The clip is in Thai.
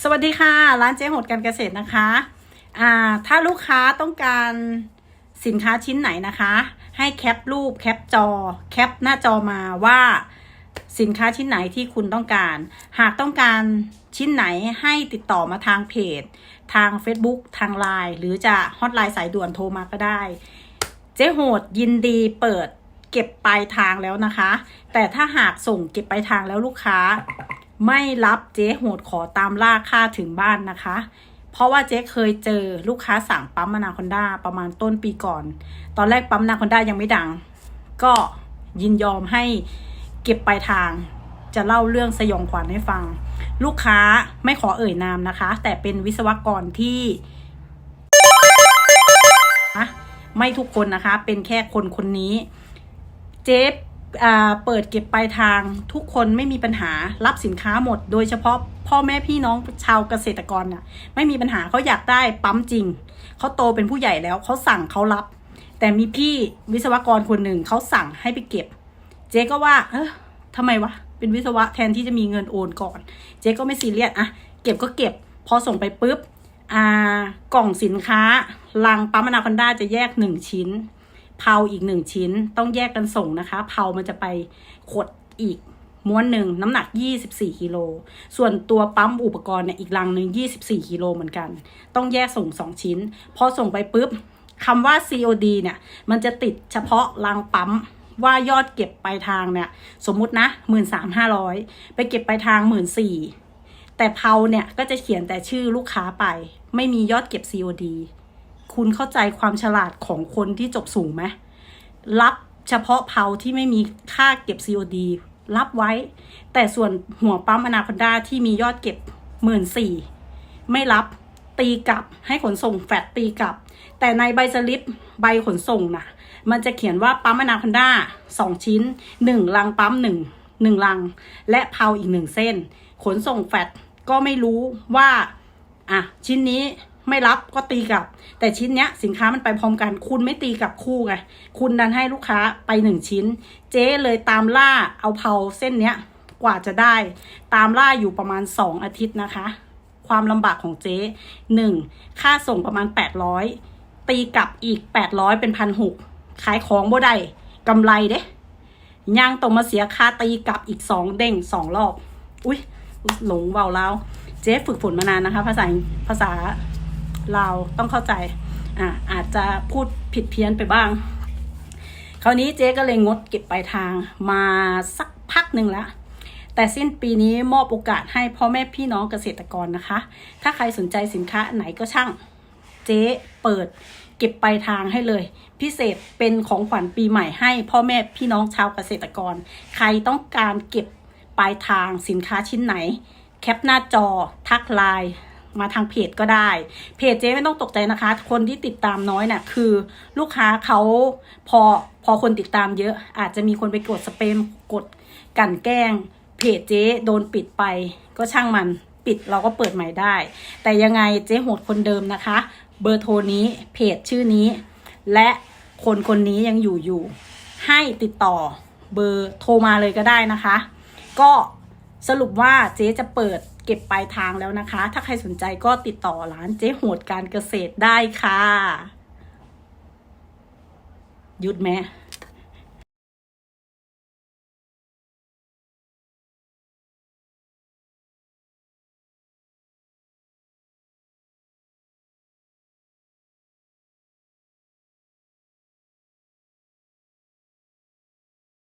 สวัสดีค่ะ ร้านเจ๊หดการเกษตรนะคะอ่าถ้าลูกค้าต้องการสินค้าชิ้นไหนนะคะ ให้แคปรูปแคปจอ แคปหน้าจอมาว่าสินค้าชิ้นไหนที่คุณต้องการ หากต้องการชิ้นไหนให้ติดต่อมาทางเพจ ทาง Facebook ทางไลน์หรือจะฮอตไลน์สายด่วนโทรมาก็ได้ เจ๊โหดยินดีเปิดเก็บปลายทางแล้วนะคะ แต่ถ้าหากส่งเก็บปลายทางแล้วลูกค้า ไม่รับเจ๊โหดขอตามล่าค่าถึงบ้านนะคะ เพราะว่าเจ๊เคยเจอลูกค้าสั่งปั๊มนาคอนด้าประมาณต้นปีก่อน ตอนแรกปั๊มนาคอนด้ายังไม่ดัง ก็ยินยอมให้เก็บปลายทาง จะเล่าเรื่องสยองขวัญให้ฟัง ลูกค้าไม่ขอเอ่ยนามนะคะ แต่เป็นวิศวกรที่ไม่ทุกคนนะคะ เป็นแค่คนคนนี้ เจ๊ เปิดเก็บปลายทางทุกคนไม่มีปัญหารับสินค้าหมด โดยเฉพาะพ่อแม่พี่น้องชาวเกษตรกรน่ะไม่มีปัญหาเขาอยากได้ปั๊มจริงเขาโตเป็นผู้ใหญ่แล้วเขาสั่งเขารับ แต่มีพี่วิศวกรคนหนึ่งเขาสั่งให้ไปเก็บ เจ๊ก็ว่า เออทำไมวะเป็นวิศวะแทนที่จะมีเงินโอนก่อน เจ๊ก็ไม่ซีเรียสอะเก็บก็เก็บ พอส่งไปปุ๊บอ่ากล่องสินค้าลังปั๊มอนาคอนด้าจะแยกหนึ่งชิ้น เผาอีกหนึ่งชิ้นต้องแยกกันส่งนะคะเผามันจะไปขดอีกม้วนหนึ่งน้ำหนัก 24กิโล ส่วนตัวปั๊มอุปกรณ์เนี่ยอีกลังหนึ่ง24กิโลเหมือนกัน ต้องแยกส่ง 2 ชิ้น พอส่งไปปุ๊บคำว่า COD เนี่ยมันจะติดเฉพาะลังปั๊มว่ายอดเก็บปลายทางเนี่ยสมมุตินะ 13,500 ไปเก็บปลายทาง 14,000แต่เผาเนี่ยก็จะเขียนแต่ชื่อลูกค้าไป ไม่มียอดเก็บ COD คุณเข้าใจความฉลาดของคนที่จบสูงไหมรับเฉพาะเผาที่ไม่มีค่าเก็บ COD รับไว้ แต่ส่วนหัวปั๊มอนาคอนดาที่มียอดเก็บหมื่นสี่ไม่รับตีกลับให้ขนส่งแฟดตีกลับ แต่ในใบสลิปใบขนส่งนะมันจะเขียนว่าปั๊มอนาคอนดาสองชิ้นหนึ่งลังปั๊มหนึ่งหนึ่งลัง และเผาอีกหนึ่งเส้น ขนส่งแฟดก็ไม่รู้ว่า อะ ชิ้นนี้ ไม่รับก็ตีกลับ แต่ชิ้นเนี้ยสินค้ามันไปพร้อมกัน คุณไม่ตีกลับคู่ไงคุณดันให้ลูกค้าไปหนึ่งชิ้น เจ๊เลยตามล่าเอาเผาเส้นเนี้ยกว่าจะได้ ตามล่าอยู่ประมาณสองอาทิตย์นะคะ ความลำบากของเจ๊หนึ่งค่าส่งประมาณแปดร้อยตีกลับอีกแปดร้อยเป็นพันหกขายของบ่ได้กำไรเด้ย่างตรงมาเสียค่าตีกลับอีกสองเด้งสองรอบ อุ้ยหลงเบาแล้ว เจ๊ฝึกฝนมานานนะคะ ภาษาภาษา ลาต้องเข้าใจอ่าอาจจะพูดผิดเพี้ยนไปบ้าง คราวนี้เจ๊ก็เลยงดเก็บปลายทางมาสักพักหนึ่งแล้วแต่สิ้นปีนี้มอบโอกาสให้พ่อแม่พี่น้องเกษตรกรนะคะ ถ้าใครสนใจสินค้าไหนก็ช่าง เจ๊เปิดเก็บปลายทางให้เลย พิเศษเป็นของขวัญปีใหม่ให้พ่อแม่พี่น้องชาวเกษตรกร ใครต้องการเก็บปลายทางสินค้าชิ้นไหน แคปหน้าจอทักไลน์ มาทางเพจก็ได้ เพจเจ๊ไม่ต้องตกใจนะคะ คนที่ติดตามน้อยน่ะคือลูกค้าเขาพอพอคนติดตามเยอะ อาจจะมีคนไปกดสเปมกดกันแกล้ง เพจเจ๊โดนปิดไป ก็ช่างมันปิดเราก็เปิดใหม่ได้ แต่ยังไงเจ๊โหดคนเดิมนะคะ เบอร์โทรนี้เพจชื่อนี้ และคนคนนี้ยังอยู่อยู่ ให้ติดต่อเบอร์โทรมาเลยก็ได้นะคะ ก็ สรุปว่าเจ๊จะเปิดเก็บปลายทางแล้วนะคะ ถ้าใครสนใจก็ติดต่อร้านเจ๊โหดการเกษตรได้ค่ะ หยุดไหม